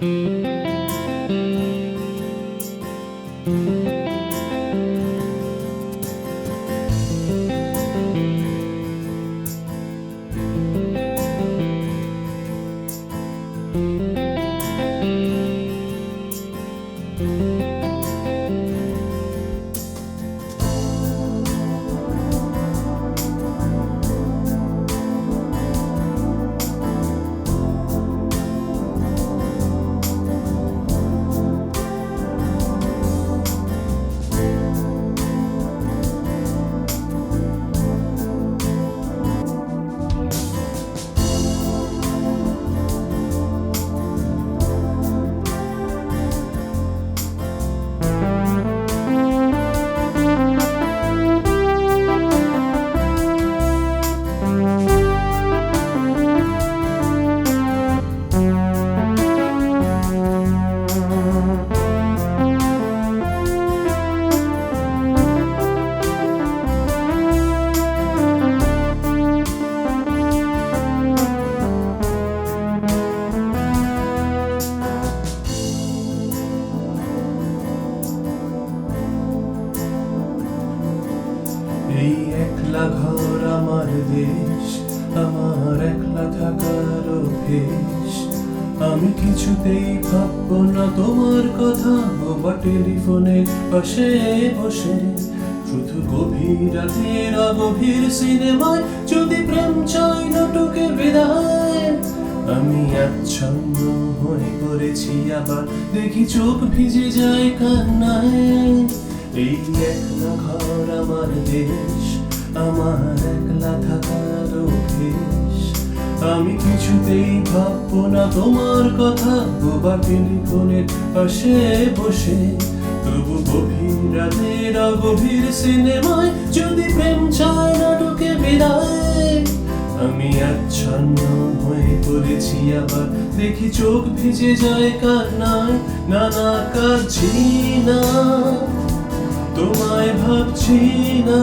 Música একলা ঘর আমার দেশ, আমার একলা থাকার অভ্যেস। আমি কিছুতেই ভাববো না তোমার কথা বা টেলিফোনের পাশে বসে। শুধু গভীর রাতের গভীর সিনেমায় যদি প্রেম চাই নাটকে বিদায়। আমি আচ্ছন্ন হয়ে পড়েছি আবার, দেখি চোখ ভিজে যায় কান্নায়। এই একলা ঘর আমার দেশ আমার একলা থাকার অভ্যেস। আমি কিছুতেই ভাববো না তোমার কথা বোবা টেলিফোনের পাশে বসে। তবু গভীর রাতের গভীর সিনেমায় যদি প্রেম চায় নাটকে বিদায়। আমি আচ্ছন্ন হয়ে পড়েছি আবার, দেখি চোখ ভিজে যায় কান্নায় না না কাঁদছি না তোমায় ভাবছি না।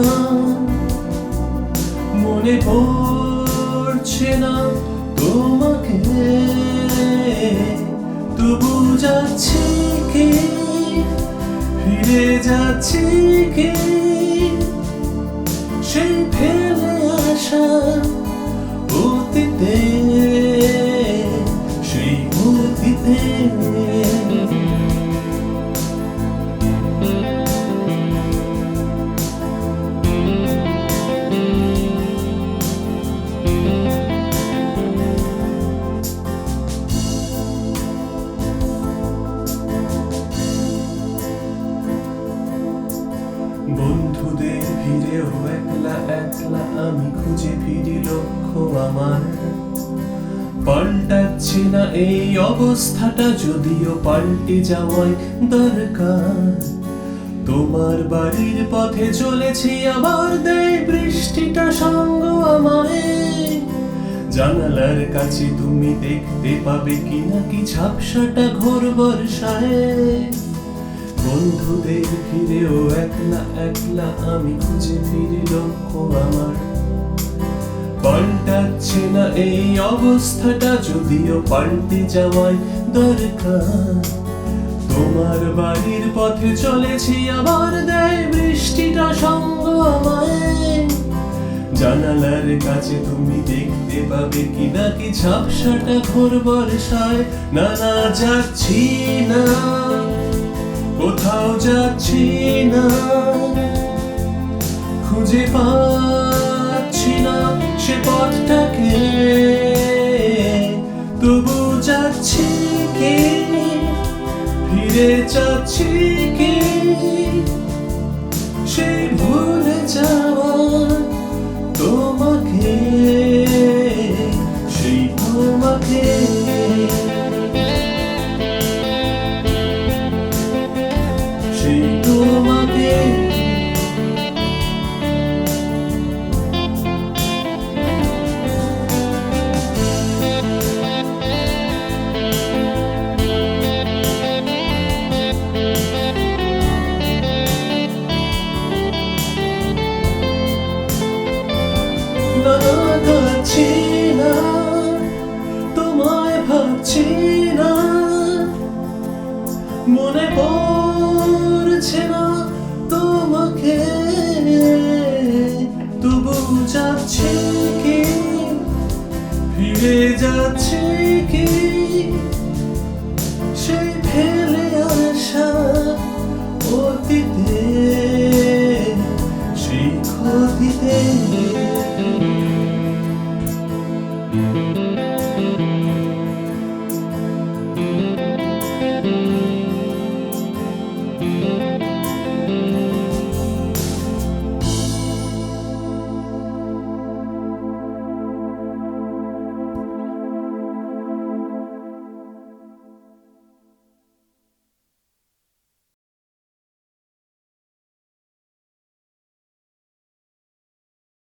মনে পড়ছে না তোমাকে। তবু যাচ্ছি কি? ফিরে যাচ্ছি কি? ভিড়েও একলা একলা আমি খুঁজে ফিরি লক্ষ্য আমার। পাল্টাচ্ছে না এই অবস্থাটা, যদিও পাল্টে যাওয়াই দরকার। তোমার বাড়ির পথে চলেছি আবার দেয় বৃষ্টিটা সঙ্গ আমায়। জানালার কাছে তুমি দেখতে পাবে কি নাকি ঝাপসাটা ঘোর বর্ষায়। বন্ধুদের ফিরেও একলা একলা আমি খুঁজে ফিরি লক্ষ্য আমার। পাল্টাচ্ছে না এই অবস্থাটা, যদিও পাল্টে যাওয়ায় দরকার। তোমার বাড়ির পথে চলেছি, আবার দেয় বৃষ্টিটা সঙ্গ জানালার কাছে তুমি দেখতে পাবে কি নাকি ঝাপসাটা ঘোর বর্ষায়। না না, যাচ্ছি না। কোথাও যাচ্ছি না, খুঁজে পাচ্ছি না সে পথটাকে। তবু যাচ্ছি কে, ফিরে যাচ্ছি কে সে ভুলে যা যাচ্ছে কি? ফিরে যাচ্ছে কি? সেই ফেলে আসা অতীতে